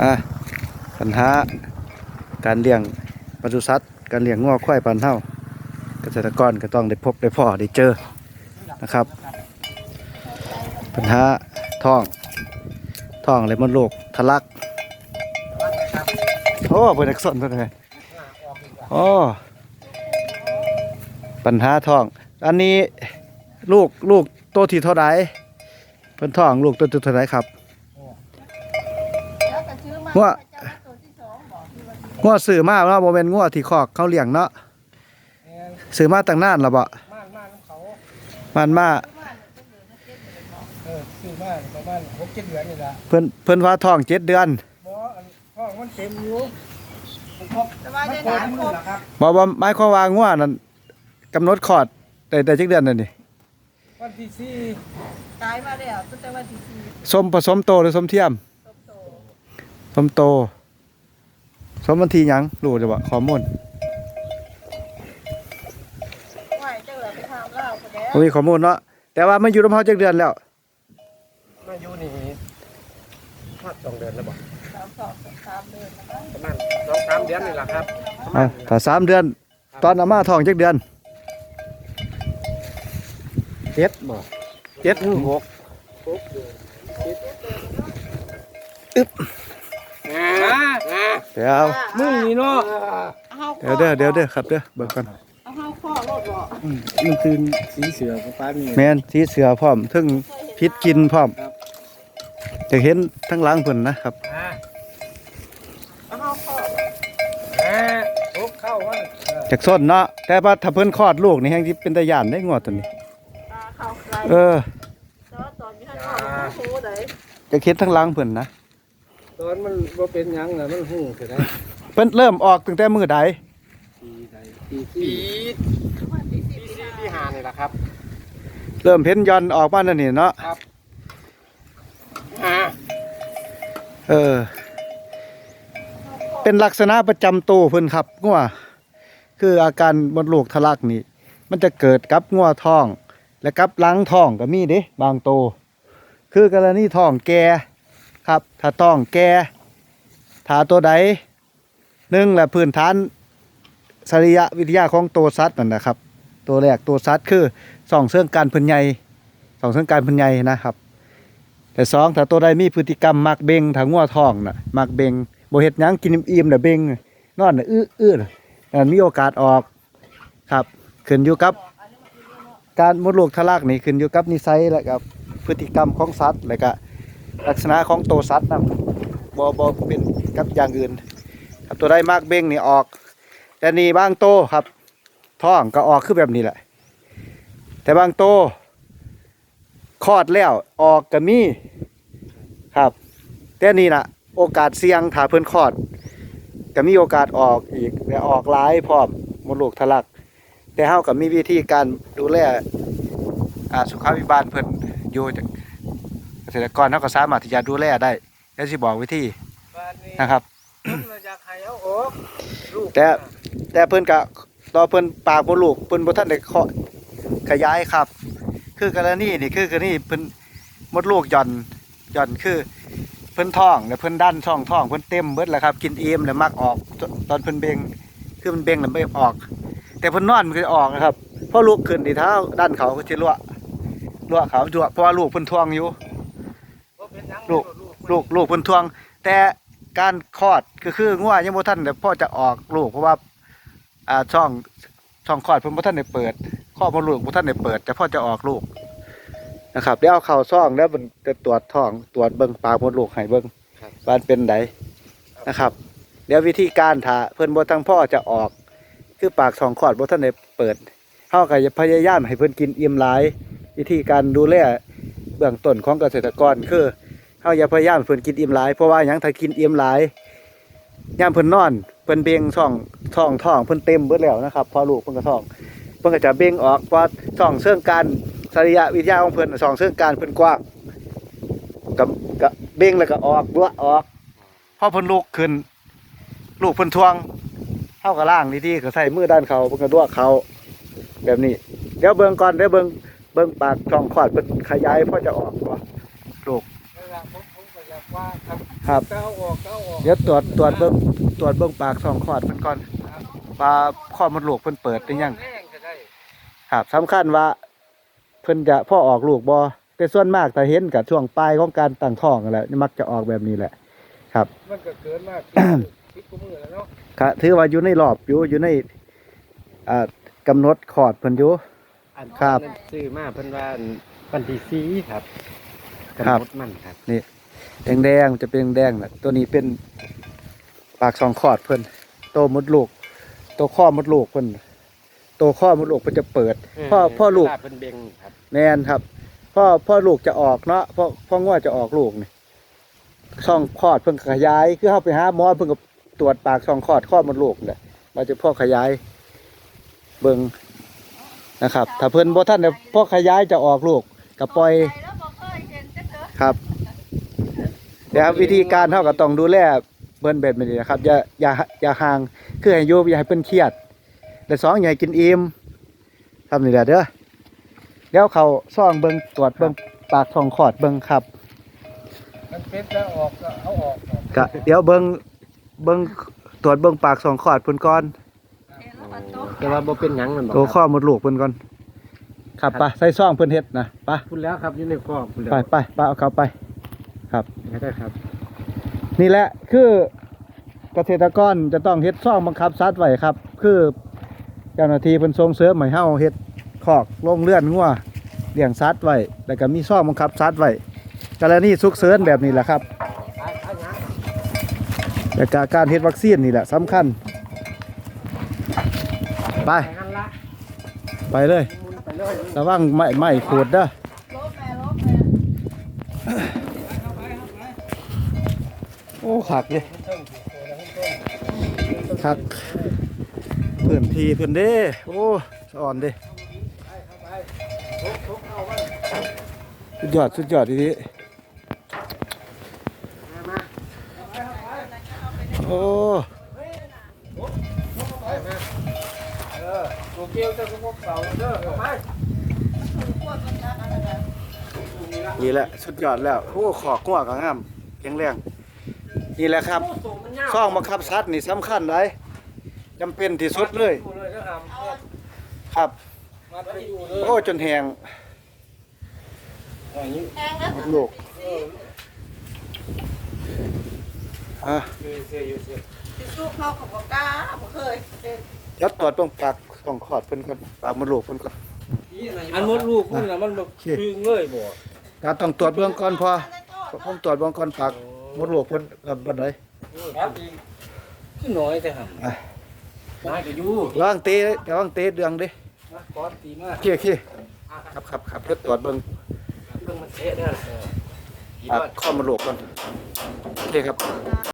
อะปัญหาการเลี้ยงปศุสัตว์ การเลี้ยงงัวควายปันเท่าเกษตรกรก็ต้องได้พบได้พ่อได้เจอนะครับ ปัญหาท้องท้องเลยมันโรคทะลักโอ้เปิดอักษรตัวไหนโอ้ปัญหาท้อง อันนี้ลูกลูกโตที่เท่าไหร่เพิ่นท้องลูกตัวที่เท่าไหร่ครับ ว่างัวซื้อมาเนาะบ่แม่นงัวที่คอกเขาเลี้ยงเนาะซื้อมาตั้งนานแล้วบ่ม่านม่านของเขามันมาเออซื้อมาประมาณหกเจ็ดเดือนนี่ละเพิ่นเพิ่นว่าท้องเจ็ดเดือนบ่อันห้องมันเต็มอยู่ผมครบสบายใจมันหเปินาดครบมือละครับบ่บ่หมายความว่างัวนั่นกำหนดคลอดได้ได้จักเดือนนั่นนี่วันที่สี่ตายมาแล้วตั้งแต่วันที่สี่สมผสมโตหรือสมเทียมตบโต สมโตสมวันที่หยังรู้จะบ่ข้อมูลไหวจังเลยไปทำเล่าคนแล้วบ่มีข้อมูลเนาะแต่ว่ามันอยู่นำเฮาจักเดือนแล้วมาอยู่นี่ฮอดสองเดือนแล้วบ่สามสองสามเดือนนะคะประมาณสองสามเดือนนี่แหละครับประมาอะณถ้าสามเดือน ตอนเอามาท้องจักเดือนเจ็ดบ่เจ็ดหรือหกหกเดือนเจ็ดอึ๊บอ่าอ่า เดี๋ยวมึงนี่เนาะเอาเดี๋ยวเด้อเดี๋ยวเด้อครับเด้อเบิ่งก่อนเอาเข้าข้อรถบ่มันคือสีเสือของป้านี่แม่นสีเสือพร้อมถึงพิษกินพร้อมจะเห็นทั้งหลังเพิ่นนะครับอ่าเอาเข้าข้ออ่าหกเข้าวันเออจากส้นเนาะแต่ว่าถ้าเพิ่นคลอดลูกนี่แฮงสิเป็นตาย่านได้งอตัวนี้ตาเข้าใครเออแต่ว่าตอนนี้ให้เข้าโอ้โหไหนจะคิดทั้งหลังเพิ่นนะต อนมันบ่เป็นหยังน่ะมันหู้สิได้เพิ่นเริ่มออกตั้งแต่มื้อใดปีใดปีที่ปีที่สี่ที่ห้านี่แหละครับ เริ่มเห็นย้อนออกมานั่นนี่เนาะอ่าเออ เป็นลักษณะประจำตัวเพิ่นครับงัวคืออาการมดลูกทะลักนี่ มันจะเกิดกับงัวท้อง และกับหลังท้องก็มีเด้บางตัวคือกรณีท้องแก่ ครับ ถ้าท้องแก่ถ้าตัวใดหนึ่งแหละพื้นฐานสรียวิทยาของตัวสัตว์นั่นนะครับ ตัวแรกตัวสัตว์คือสองเสื่องการพิ่นใหญ่สองเสื่องการพิ่นใหญ่นะครับ แต่สองถ้าตัวใดมีพฤติกรรมมักเบงถ้างัวท้องน่ะมักเบงโบเฮ็ดยังกินอิ่มๆน่ะเบงนอนน่ะอื้ออื้อน่ะนั่นมีโอกาสออกครับขึ้นอยู่กับ การมดลูกทะลักนี่ขึ้นอยู่กับนิสัยและกับพฤติกรรมของสัตว์และก็ ลักษณะของโตัวสัตว์นำบ่บ่เป็นกับอย่างอื่น ครับตัวใดมากเบ้งนี่ออก แต่นี่บางโตวครับท้องก็ออกคือแบบนี้แหละ แต่บางโตวคลอดแล้วออกก็มีครับ แต่นี่นะโอกาสเสี่ยงถ้าเพิ่นคลอดก็มีโอกาสออกอีกและออกหลายพร้อมมดลูกทะลัก แต่เฮาก็มีวิธีการดูแลอาสุขภิบาลเพิ่นอยู่จาก ษตรกรเฮาก็สามารถที่จะดูแลได้เดี๋ยวสิบอกวิธีบ้านนี้นะครับผมน่ะอยากให้เอาออกลูกแต่แต่เพิ่นก็ต่อเพิ่นปากบ่ลูกเพิ่นบ่ทันได้เคาะขยายครับ คือกรณีนี่คือกรณีเพิ่นมดลูกหย่อนหย่อนคือเพิ่นท้องแล้วเพิ่นดันช่องท้องเพิ่นเต็มเบิดแล้วครับ กินเอมแล้วมักออกตตอนเพิ่นเบ่งคือมันเบ่งแล้วไม่ออก แต่เพิ่นนอนมันก็ออกนะครับพอลุกขึ้นที่เท้าดันเขาก็สิรั่วรั่วเขารั่วเพราะว่าลูกเพิ่นทวงอยู่บ่เป็นหยัง ลูกลูกลูกเพิ่นทวง แต่การคลอดก็คืองัวยังบ่ทันแต่พ่อจะออกลูกเพราะว่าอ่าช่องช่องคลอดเพิ่นบ่ทันได้เปิดข้อมดลูกบ่ทันได้เปิด แต่พ่อจะออกลูกนะครับเดี๋ยวเอาเข้าซ่องแล้วมันจะตรวจท้องตรวจเบิ่งปากมดลูกให้เบิ่งว่ามันเป็นไดนะครับ เดี๋ยววิธีการถ้าเพิ่นบ่ทั้งพ่อจะออก คือปากช่องคลอดบ่ทันได้เปิดเฮาก็จะพยายามให้เพิ่นกินอิ่มหลาย วิธีการดูแลเบื้องต้นของเกษตรกรคือ เฮาอย่าพยายามเพิ่นกินอิ่มหลายเพราะว่าหยังถ้ากินอิ่มหลายยามเพิ่นนอนเพิ่นเบ่งช่องท้องท้องเพิ่นเต็มเบิดแล้วนะครับพอลูกเพิ่นก็ท้องเพิ่นก็จะเบ่งออกเพราะช่องเสื่องการสรียวิทยาของเพิ่นช่องเสื่องการเพิ่นกว้างกับกับเบ่งแล้วก็ออกบัวออกพอเพิ่นลุกขึ้น ลูกเพิ่นทวงเฮาก็ล้างดีๆก็ใส่มือด้านเขาเพิ่นก็ดวกเขาแบบนี้ เดี๋ยวเบิ่งก่อนเดี๋ยวเบิ่งเบิ่งปากช่องคลอดเพิ่นขยายพอจะออกบ่ลาผมผมก็อยาก ว่าครับครับเก้าออกเก้าออกเดี๋ยวตรวจตรวจเบิ่งตรวจเบิ่งปากสองขอดเพิ่นก่อนว่าข้อมดลูกเพิ่นเปิดหรือยังแรงก็ได้ครับสำคัญว่า เพิ่นจะพ่อออกลูกบ่แต่ส่วนมากถ้าเห็นกับช่วงปลายของการตั้งท้องนั่นแหละนี่มักจะออกแบบนี้แหละ ครับ มันก็เกินมากคิดกูมือแล้วเนาะก็ถือว่าอยู่ในรอบอยู่อยู่ในอ่ากำหนดขอดเพิ่นอยู่อันครับนั้นซื้อมาเพิ่นว่าวันที่สี่ครับครับกำหนดมันครับ แดงๆจะเป็นแดงๆน่ะตัวนี้เป็นปากสองขอดเพิ่นโตมดลูกตัวข้อมดลูกเพิ่นตัวข้อมดลูกเพิ่นจะเปิด พ่อพ่อลูกเวาเพิ่นเบ่งครับแม่นครับ พ่อพ่อลูกจะออกเนาะพ่อพ่อง้อจะออกลูกนี่ช่องคลอดเพิ่งขยาย คือเข้าไปหาหมอเพิ่งก็ตรวจปากช่องคลอดคลอดมดลูกเนี่ยมาจะพ่อขยาย เบิ่งนะครับ ถ้าเพิ่นบ่ท่านเนี่ยพ่อขยายจะออกลูกก็ปล่อยแล้วบ่เคยเห็ นจักเถอะครับเดี๋ยววิธีการเท่ากับต้องดูแลเบิ่นแบบนี้นะครับอย่าอย่าอย่าห่างคือให้อยู่อย่าให้เพิ่นเครียดและสองอย่าให้กินอิ่มทำนี่แหละเด้อเดี๋ยวเขาซ่องเบิ่งตรวจเบิ่งปากช่องคลอดเบิ่งครับมันเป็นแล้วออกก็เอาออกครับก็เดี๋ยวเบิ่งเบิ่งตรวจเบิ่งปากสองขอดเพิ่นก่อนเห็นแล้วมันตกแต่ว่าบ่เป็นหยังมันบ่ตัวข้อมดลูกเพิ่นก่อนครับไปใส่ซ่องเพิ่นเฮ็ดนะไปพูดแล้วครับอยู่ในครอบพูดแล้วไปไปไปเอาเขาไป ไม่ได้ครับ นี่แหละคือเกษตรกรจะต้องเฮ็ดซ่องบังคับสัตว์ไว้ครับ คือเจ้าหน้าที่เพิ่นส่งเสริมให้เฮาเฮ็ดคอกโรงเรือนงัวเลี้ยงสัตว์ไว้แล้วก็มีซ่องบังคับสัตว์ไว้กรณีฉุกเฉินแบบนี้แหละครับไปไปหยังแล้วก็การเฮ็ดวัคซีนนี่แหละสำคัญ ไป ไปงั้นละไปเลยมุนไปเลย ระวังไม้ไม้ขูดเด้อ ลบแม่ลบแม่ โอ้ขักเลยขักเพื่อนทีเพื่อนเด้โอ้สอ่อนเด้สุดยอดสุดยอดทีนี้โอ้ตัวเกี่ยวจะพวกเก่าเด้อไปนี่แหละ สุดยอดแล้ว โอ้ ขอกงัวก็งามแข็งแรง นี่แหละครับตัวมันยาวซ่องบังคับสัตว์นี่สำคัญเลยจำเป็นที่สุดเลย อยู่เลยนะครับครับมาไปอยู่เลยโอ้จนแหงอย่างนี้แพงแล้วหมดลูกเอออะเสียเสียอยู่เสียที่สู้เข้ากับบ่กล้าบ่เคยเห็นเดี๋ยวตรวจเบิ่งปากต้องขอดเพิ่นก่อนปากมดลูกเพิ่นก่อนอันมดลูกคุณน่ะมันแบบพึงเลยบ่ ถ้าต้องตรวจเบื้องก่อนพอผมตรวจเบื้องก่อนปาก มดลูกเพิ่นกับบันไดครับอีกขึ้นน้อยแต่ครับอะน้อยก็อยู่ระวังเตะระวังเตะเดืองเด้นะก้อนตีมากโอเคโอเคครับครับครับเดี๋ยวตรวจเบิ่งเพิ่งมันเทะเนี่ยเออปากข้อมดลูกก่อนโอเคครับตา